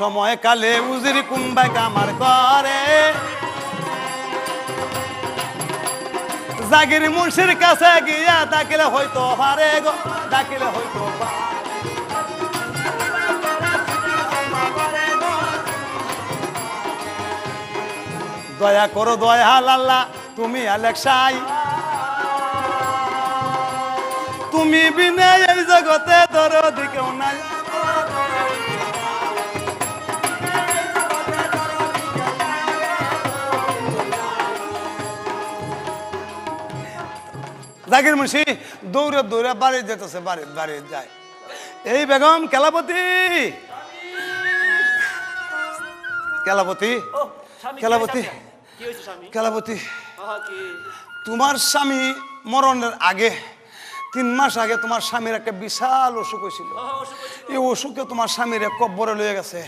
সময় কালে উজির কুম্বাই কামার করে জাগির মুন্সির কাছে গিয়া ডাকিলে হয়তো পারে গো, ডাকিলে হয়তো দয়া করো দয়া আল্লাহ তুমি আলেকসাই। তুমি বিনে এই জগতে জাকির মুন্সি দৌড়ে দৌড়ে বাড়ি যেতেছে বাড়ি বাড়ি যায়। এই বেগম কেলাপতি কেলাপতি কেলাপতি? কেলাপতি তোমার স্বামী মরণের আগে তিন মাস আগে তোমার স্বামীর একটা বিশাল অসুখ হয়েছিল। এই অসুখে তোমার স্বামীর কব্বরে লয়ে গেছে।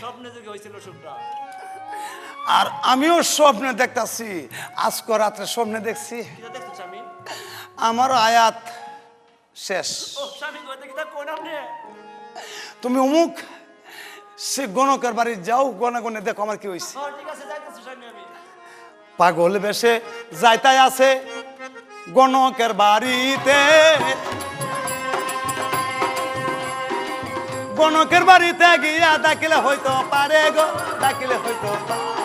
আর আমিও স্বপ্নে দেখতাছি আজকে রাত্রে স্বপ্নে দেখছি? আমার আয়াত শেষ? তুমি অমুক সে গণকের বাড়ি যাও গনে গনে দেখো আমার কি হয়েছে। পাগল বেশে যাইতাই আছে গণকের বাড়িতে গণকের বাড়িতে গিয়া ডাকিলে হয়তো পারে গো ডাকিলে পারে।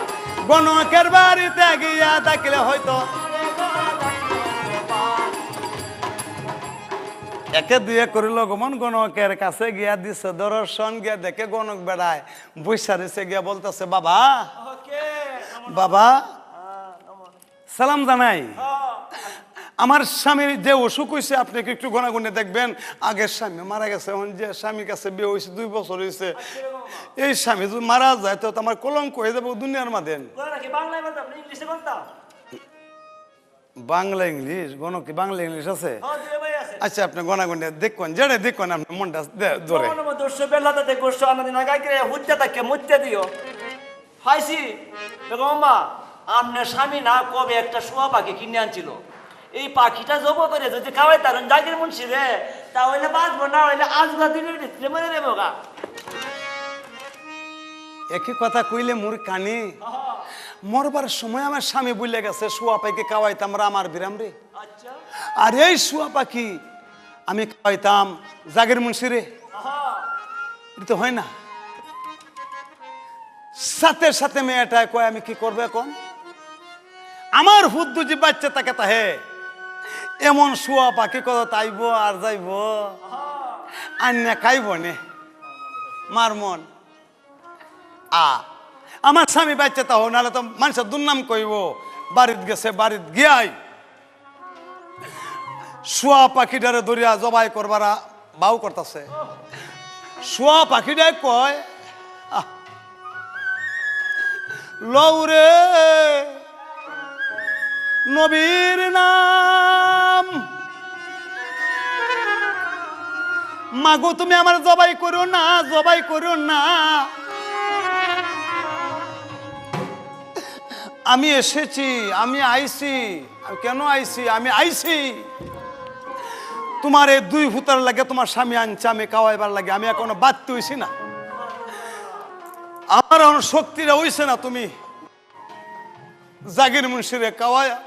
গণকের বাড়িতে গিয়া ডাকিলে হয়তো একে দুয়ে করিল গমন গণকের কাছে গিয়া দিছে দর্শন, গিয়া দেখে গণক বেড়ায় বৈশা দিছে গিয়া বলতেছে, বাবা বাবা, সালাম জানাই আমার স্বামীর যে অসুখ হয়েছে আপনি কি একটু গণাগুণে দেখবেন আগের স্বামী মারা গেছে, এখন যে স্বামীর কাছে বিয়ে হয়েছে দুই বছর হয়েছে এই স্বামী যদি মারা যায়, তো আমার কলঙ্ক হয়ে যাব দুনিয়ার মাদেন? বাংলা ইংলিশ গণ কি বাংলা, ইংলিশ আছে। আচ্ছা আপনি গণাগুণে দেখুন যেটা দেখুন আপনি মনটা ধরে। মনে উৎসব বেলাতে আনন্দিন আগাই করে হুজ্জা থাকে, মুজ্জা দিও। হাইছি, দেখো আম্মা, আপনার স্বামী না কবে একটা শোয়া পাখি কিনে আনছিল। এই পাখিটা জব করে যদি খাওয়াই তার জাগির মুন্সি রে। তাহলে বাঁচবো না হইলে আজগা দিনের ভিতরে মরে দেবো গা। একই কথা কইলে মোর কানে। মরবার সময় আমার স্বামী বলে গেছে শুয়া পাইকে খাওয়াইতাম রামার বিরাম রে। আচ্ছা। আর এই শুয়া পাখি আমি খাওয়াইতাম জাগের মুন্সিরে। তো হয় না। সাথে সাথে মেয়েটা কয়, আমি কি করব এখন? আমার হুদ্দু যে বাচ্চা তাকে তাহে, এমন শুয়া পাখি কত তাইব আর যাইব। আন্যা খাইব নে। মার মন। আ, আমার স্বামী বাচ্চা তাহ, নাহলে তো মানুষের দুর্নাম কইব, বাড়িত গেছে, বাড়িত গিয়াই। শুয়া পাখিটারে দরিয়া জবাই করবার বাউ করতেছে। শুয়া পাখিটাই কয় লৌরে নবীর নাম। মাগো, তুমি আমার জবাই করো না, জবাই করো না। আমি এসেছি, আমি আইছি। কেন আইছি? আমি আইছি। তোমার এই দুই ভূতার লাগে, তোমার স্বামী আনছে, আমি কাওয়াইবার লাগে, আমি এখনও বাদতে হইছি না। আমার এখন শক্তিটা হইছে না তুমি। জাগির মুন্সিরে কাওয়ায়া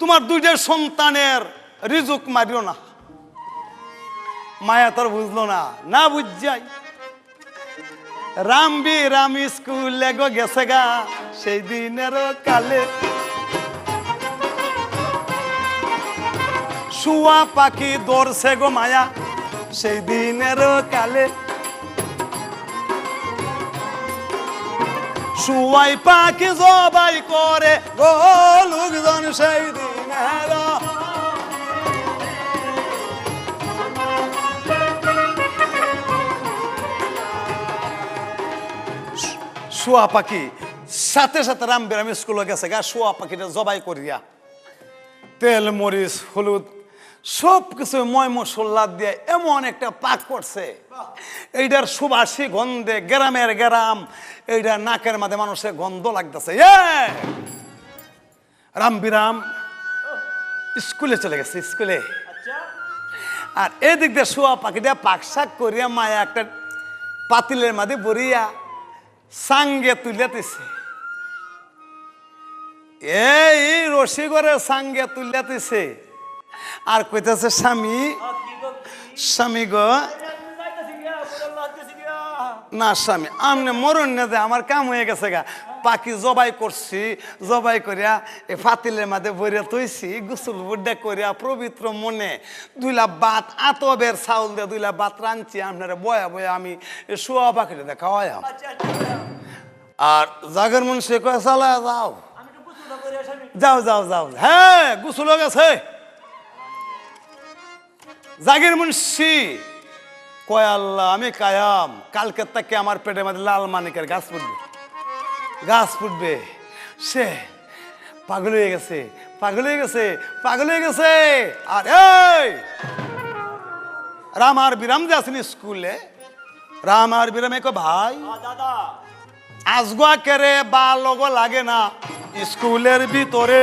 তোমার দুইটা সন্তানের রিজুক মারিও না। মায়া তোর বুঝলো না না বুঝাই। রামবি রাম স্কুলে গো গেছে গা, সেই দিনের কালে শুয়া পাখি দৌড়ছে গো মায়া, সেই দিনের কালে। শুয়াই পাখি জবাই করে গো লোকজন সেই দিনের। শুয়া পাখি, সাথে সাথে রাম বেরাম স্কুলে গেছে গা, শুয়া পাখিটা জবাই করিয়া। তেল, মরিচ, হলুদ সব কিছু ময় মশলা দিয়ে এমন একটা পাক করছে। এইটার সুবাসী গন্ধে গ্রামের গ্রাম এইটা নাকের মাঝে মানুষের গন্ধ লাগতেছে। রাম বিরাম। স্কুলে চলে গেছে স্কুলে। আচ্ছা। আর এদিক দিয়ে শুয়া পাখিটা পাক শাক করিয়া মায়া একটা পাতিলের মাঝে বরিয়া সাঙ্গে তুলিয়াতেছে এই রশি করে সাঙ্গে তুলিয়াতেছে আর কইতেছে স্বামী স্বামী গো না স্বামী আমনে মরণ না যে আমার কাম হয়ে গেছে গা। পাখি জবাই করছি জবাই করিয়া এই ফাতিলের মাঝে ভরিয়া তৈছি গুসল বুড্ডা করিয়া পবিত্র মনে। দুইলা বাত আতবের চাউল দিয়ে দুইলা বাত রাঁধছি আপনারা বয়া বয়া আমি শুয়া পাখিটা দেখা হয় আর জাগের মন সে কয়ে চালা যাও। যাও যাও যাও। হ্যাঁ গুসল গেছে। জাগির মুন্সি। কয় আল্লাহ আমি কায়াম। কালকে তাকে আমার পেটের মধ্যে লাল মানিকের গাছ ফুটবে। গাছ ফুটবে। সে পাগল হয়ে গেছে পাগল হয়ে গেছে পাগল হয়ে গেছে। আর এই রাম আর বিরাম যে আসেনি স্কুলে রাম আর বিরামে কো ভাই দাদা। আজগুয়া কেরে বা লগ লাগে না স্কুলের ভিতরে